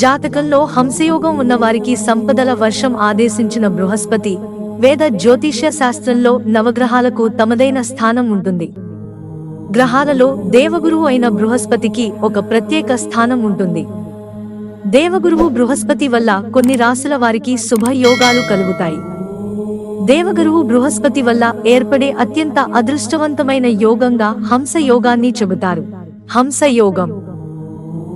జాతకంలో హంసయోగం ఉన్న వారికి సంపదల వర్షం ఆదేశించిన బృహస్పతి వేద జ్యోతిష్య శాస్త్రంలో నవగ్రహాలకు తమదైన స్థానం ఉంటుంది. గ్రహాలలో దేవగురువు అయిన బృహస్పతికి ఒక ప్రత్యేక స్థానం ఉంటుంది. దేవగురువు బృహస్పతి వల్ల కొన్ని రాసుల వారికి శుభయోగాలు కలుగుతాయి. దేవగురువు బృహస్పతి వల్ల ఏర్పడే అత్యంత అదృష్టవంతమైన యోగంగా హంస యోగాన్ని చెబుతారు. హంస యోగం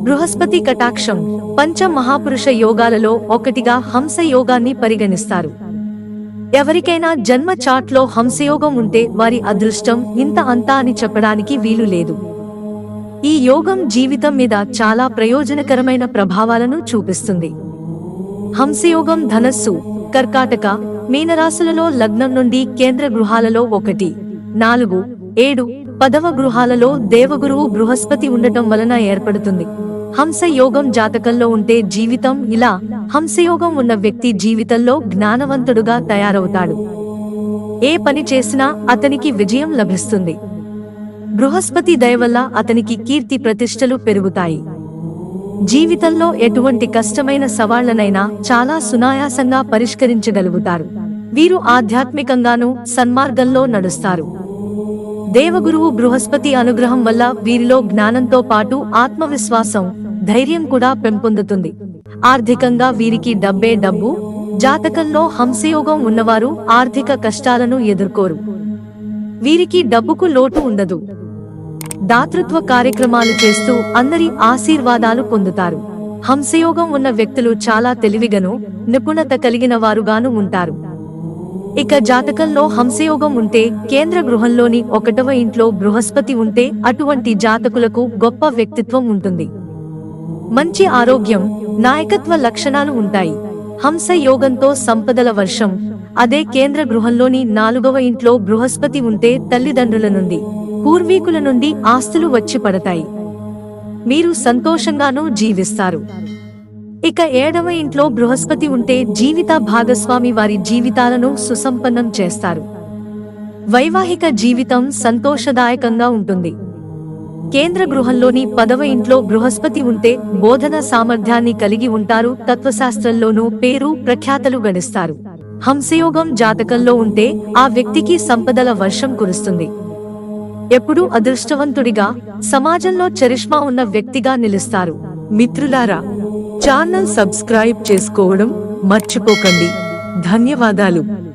బృహస్పతి కటాక్షం పంచ మహాపురుష యోగాలలో ఒకటిగా హంస యోగాన్ని పరిగణిస్తారు. ఎవరికైనా జన్మ చాట్లో హంసయోగం ఉంటే వారి అదృష్టం ఇంత అంతా అని చెప్పడానికి వీలు లేదు. ఈ యోగం జీవితం మీద చాలా ప్రయోజనకరమైన ప్రభావాలను చూపిస్తుంది. హంసయోగం ధనస్సు కర్కాటక మీనరాశులలో లగ్నం నుండి కేంద్ర గృహాలలో ఒకటి నాలుగు ఏడు పదవ గృహాలలో దేవగురువు బృహస్పతి ఉండటం వలన ఏర్పడుతుంది. హంసయోగం జాతకంలో ఉంటే జీవితం ఇలా. హంసయోగం ఉన్న వ్యక్తి జీవితంలో జ్ఞానవంతుడుగా తయారవుతాడు. ఏ పని చేసినా అతనికి విజయం లభిస్తుంది. బృహస్పతి దయ వల్ల అతనికి కీర్తి ప్రతిష్టలు పెరుగుతాయి. జీవితంలో ఎటువంటి కష్టమైన సవాళ్ళనైనా చాలా సునాయాసంగా పరిష్కరించగలుగుతారు. వీరు ఆధ్యాత్మికంగానూ సన్మార్గంలో నడుస్తారు. దేవగురువు బృహస్పతి అనుగ్రహం వల్ల వీరిలో జ్ఞానంతో పాటు ఆత్మవిశ్వాసం ధైర్యం కూడా పెంపొందుతుంది. ఆర్థికంగా వీరికి డబ్బే డబ్బు జాతకంలో హంసయోగం ఉన్నవారు ఆర్థిక కష్టాలను ఎదుర్కోరు. వీరికి డబ్బుకు లోటు ఉండదు. దాతృత్వ కార్యక్రమాలు చేస్తూ అందరి ఆశీర్వాదాలు పొందుతారు. హంసయోగం ఉన్న వ్యక్తులు చాలా తెలివిగను నిపుణత కలిగిన వారుగాను ఉంటారు. ఇక జాతకంలో హంసయోగం ఉంటే కేంద్ర గృహంలోని ఒకటవ ఇంట్లో బృహస్పతి ఉంటే అటువంటి జాతకులకు గొప్ప వ్యక్తిత్వం ఉంటుంది. మంచి ఆరోగ్యం నాయకత్వ లక్షణాలు ఉంటాయి. హంస యోగంతో సంపదల వర్షం. అదే కేంద్ర గృహంలోని నాలుగవ ఇంట్లో బృహస్పతి ఉంటే తల్లిదండ్రుల నుండి పూర్వీకుల నుండి ఆస్తులు వచ్చి పడతాయి. మీరు సంతోషంగానూ జీవిస్తారు. ఇక ఏడవ ఇంట్లో బృహస్పతి ఉంటే జీవిత భాగస్వామి వారి జీవితాలను సుసంపన్నం చేస్తారు. వైవాహిక జీవితం సంతోషదాయకంగా ఉంటుంది. కేంద్ర గృహంలోని పదవ ఇంట్లో బృహస్పతి ఉంటే బోధన సామర్థ్యాన్ని కలిగి ఉంటారు తత్వశాస్త్రంలోనూ పేరు ప్రఖ్యాతలు గణిస్తారు. హంసయోగం జాతకంలో ఉంటే ఆ వ్యక్తికి సంపదల వర్షం కురుస్తుంది. ఎప్పుడూ అదృష్టవంతుడిగా సమాజంలో చరిష్మా ఉన్న వ్యక్తిగా నిలుస్తారు. మిత్రులారా ఛానల్ సబ్స్క్రైబ్ చేసుకోవడం మర్చిపోకండి. ధన్యవాదాలు.